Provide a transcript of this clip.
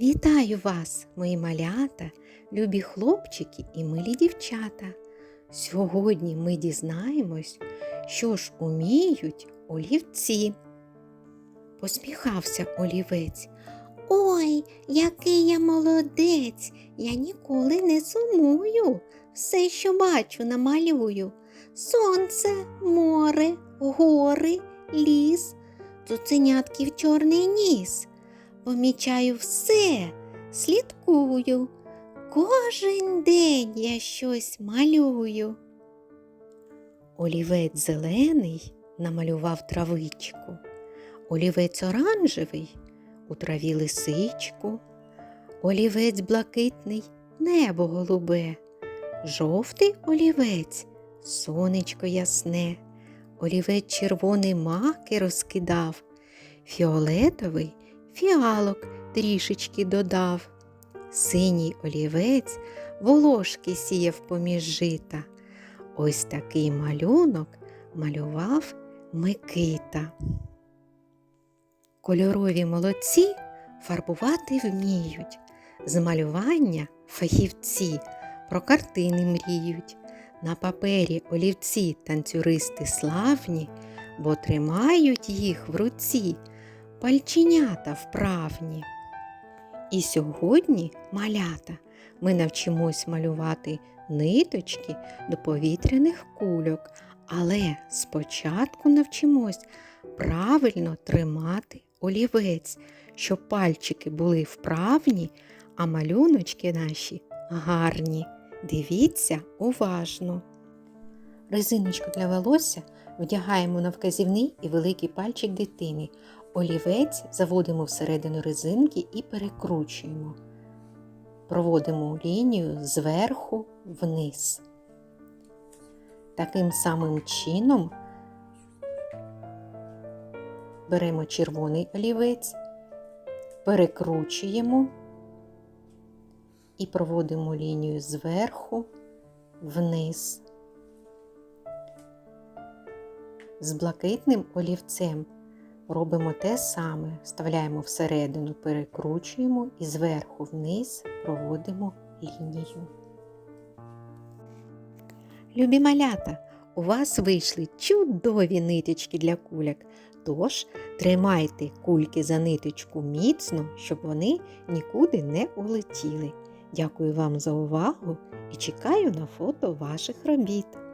Вітаю вас, мої малята, любі хлопчики і милі дівчата. Сьогодні ми дізнаємось, що ж уміють олівці. Посміхався олівець. Ой, який я молодець! Я ніколи не сумую. Все, що бачу, намалюю. Сонце, море, гори, ліс, цуценятків чорний ніс. Помічаю все, слідкую. Кожен день я щось малюю. Олівець зелений намалював травичку, олівець оранжевий у траві лисичку, олівець блакитний небо голубе, жовтий олівець сонечко ясне, олівець червоний маки розкидав, фіолетовий фіалок трішечки додав. Синій олівець волошки сіяв поміж жита. Ось такий малюнок малював Микита. Кольорові молодці фарбувати вміють. З малювання фахівці про картини мріють. На папері олівці танцюристи славні, бо тримають їх в руці пальченята вправні. І сьогодні, малята, ми навчимось малювати ниточки до повітряних кульок, але спочатку навчимось правильно тримати олівець, щоб пальчики були вправні, а малюночки наші гарні. Дивіться уважно. Резиночку для волосся вдягаємо на вказівний і великий пальчик дитини. Олівець заводимо всередину резинки і перекручуємо. Проводимо лінію зверху вниз. Таким самим чином беремо червоний олівець, перекручуємо і проводимо лінію зверху вниз. З блакитним олівцем робимо те саме, вставляємо всередину, перекручуємо і зверху вниз проводимо лінію. Любі малята, у вас вийшли чудові ниточки для куляк. Тож тримайте кульки за ниточку міцно, щоб вони нікуди не улетіли. Дякую вам за увагу і чекаю на фото ваших робіт.